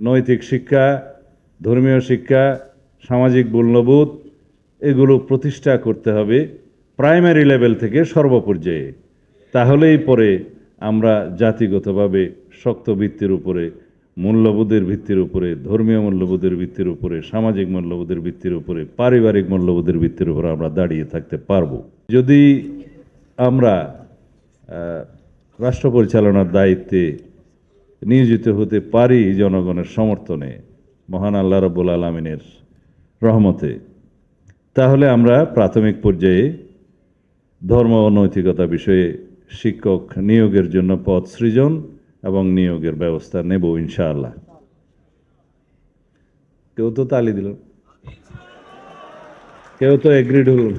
নৈতিক শিক্ষা, ধর্মীয় শিক্ষা, সামাজিক মূল্যবোধ, এগুলো প্রতিষ্ঠা করতে হবে প্রাইমারি লেভেল থেকে সর্বপর্যায়ে। তাহলেই পরে আমরা জাতিগতভাবে শক্ত ভিত্তির উপরে, মূল্যবোধের ভিত্তির উপরে, ধর্মীয় মূল্যবোধের ভিত্তির উপরে, সামাজিক মূল্যবোধের ভিত্তির উপরে, পারিবারিক মূল্যবোধের ভিত্তির উপরে আমরা দাঁড়িয়ে থাকতে পারব। যদি আমরা রাষ্ট্র পরিচালনার দায়িত্বে নিয়োজিত হতে পারি জনগণের সমর্থনে। মহান আল্লাহ রব্বুল আলমিনের রহমতে। তাহলে আমরা প্রাথমিক পর্যায়ে ধর্ম ও নৈতিকতা বিষয়ে শিক্ষক নিয়োগের জন্য পদ সৃজন এবং নিয়োগের ব্যবস্থা নেব ইনশাআল্লাহ। কেউ তো তালি দিল। কেউ তো এগ্রিড হল।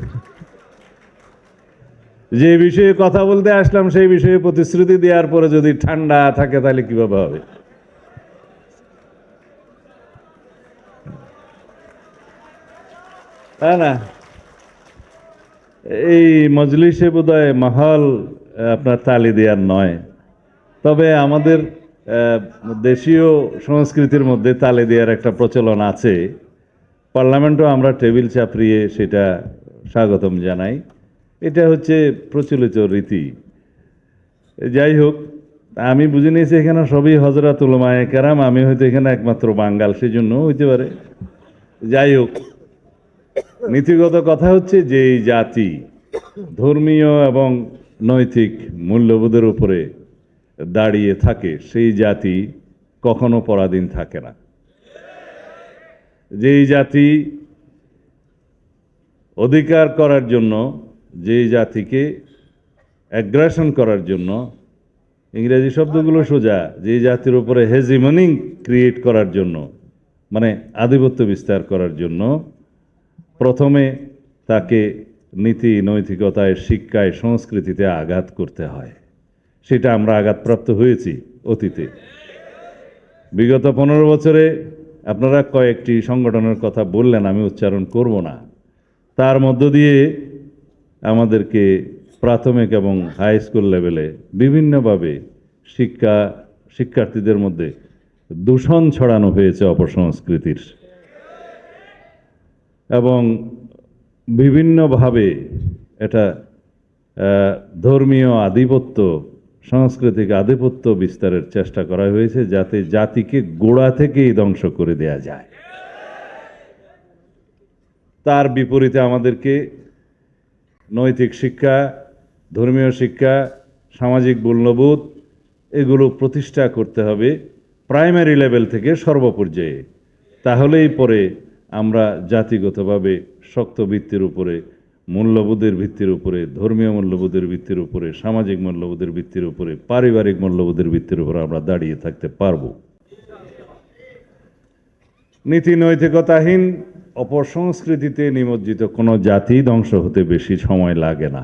যে বিষয়ে কথা বলতে আসলাম সেই বিষয়ে প্রতিশ্রুতি দেওয়ার পরে যদি ঠান্ডা থাকে তাহলে কীভাবে হবে? তাই না? এই মজলিসে বোধহয় মাহল আহ, আপনার তালি দেওয়ার নয়। তবে আমাদের দেশীয় সংস্কৃতির মধ্যে তালি দেওয়ার একটা প্রচলন আছে। পার্লামেন্টও আমরা টেবিল চাপড়িয়ে সেটা স্বাগতম জানাই। এটা হচ্ছে প্রচলিত রীতি। যাই হোক আমি বুঝে নিয়েছি এখানে সবই হজরত উলমায়ে কেরাম, আমি হয়তো এখানে একমাত্র বাঙ্গাল সেজন্য হইতে পারে। যাই হোক নীতিগত কথা হচ্ছে যে এই জাতি ধর্মীয় এবং নৈতিক মূল্যবোধের উপরে দাঁড়িয়ে থাকে, সেই জাতি কখনো পরাধীন থাকে না। যেই জাতি অধিকার করার জন্য যেই জাতিকে অ্যাগ্রাসন করার জন্য ইংরেজি শব্দগুলো সোজা, যে জাতির উপরে হেজিমনিং ক্রিয়েট করার জন্য মানে আধিপত্য বিস্তার করার জন্য, প্রথমে তাকে নীতি, নৈতিকতায়, শিক্ষায়, সংস্কৃতিতে আঘাত করতে হয়। সেটা আমরা আঘাতপ্রাপ্ত হয়েছি অতীতে। বিগত পনেরো বছরে আপনারা কয়েকটি সংগঠনের কথা বললেন, আমি উচ্চারণ করব না। তার মধ্য দিয়ে আমাদেরকে প্রাথমিক এবং হাই স্কুল লেভেলে বিভিন্নভাবে শিক্ষা, শিক্ষার্থীদের মধ্যে দূষণ ছড়ানো হয়েছে অপসংস্কৃতির। এবং বিভিন্নভাবে এটা ধর্মীয় আধিপত্য, সাংস্কৃতিক আধিপত্য বিস্তারের চেষ্টা করা হয়েছে যাতে জাতিকে গোড়া থেকেই ধ্বংস করে দেয়া যায়। তার বিপরীতে আমাদেরকে নৈতিক শিক্ষা, ধর্মীয় শিক্ষা, সামাজিক মূল্যবোধ, এগুলো প্রতিষ্ঠা করতে হবে প্রাইমারি লেভেল থেকে সর্বপর্যায়ে। তাহলেই পরে আমরা জাতিগতভাবে শক্ত ভিত্তির উপরে, মূল্যবোধের ভিত্তির উপরে, ধর্মীয় মূল্যবোধের ভিত্তির উপরে, সামাজিক মূল্যবোধের ভিত্তির উপরে, পারিবারিক মূল্যবোধের ভিত্তির উপরে আমরা দাঁড়িয়ে থাকতে পারব। নীতি নৈতিকতাহীন অপসংস্কৃতিতে নিমজ্জিত কোনো জাতি ধ্বংস হতে বেশি সময় লাগে না।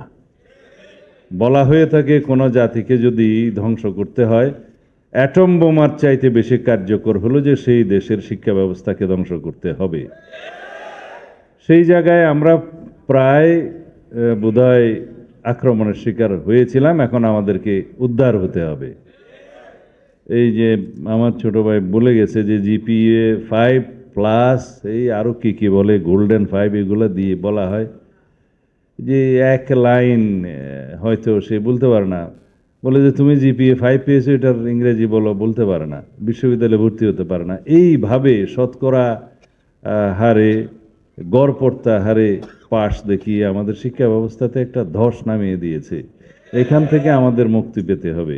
বলা হয়ে থাকে কোনো জাতিকে যদি ধ্বংস করতে হয়, অ্যাটম বোমার চাইতে বেশি কার্যকর হলো যে সেই দেশের শিক্ষা ব্যবস্থাকে ধ্বংস করতে হবে। সেই জায়গায় আমরা প্রায় বোধহয় আক্রমণের শিকার হয়েছিলাম, এখন আমাদেরকে উদ্ধার হতে হবে। এই যে আমার ছোট ভাই বলে গেছে যে জিপিএ ফাইভ প্লাস এই আরও কী কী বলে গোল্ডেন ফাইভ এগুলো দিয়ে বলা হয়। যে এক লাইন হয়তো সে বলতে পারে না। বলে যে তুমি জিপিএ ফাইভ পেয়েছ, এটার ইংরেজি বলো, বলতে পারে না। বিশ্ববিদ্যালয়ে ভর্তি হতে পারে না। এইভাবে শতকরা হারে, গড়পড়তা হারে পাশ দেখিয়ে আমাদের শিক্ষা ব্যবস্থাতে একটা ধস নামিয়ে দিয়েছে। এখান থেকে আমাদের মুক্তি পেতে হবে।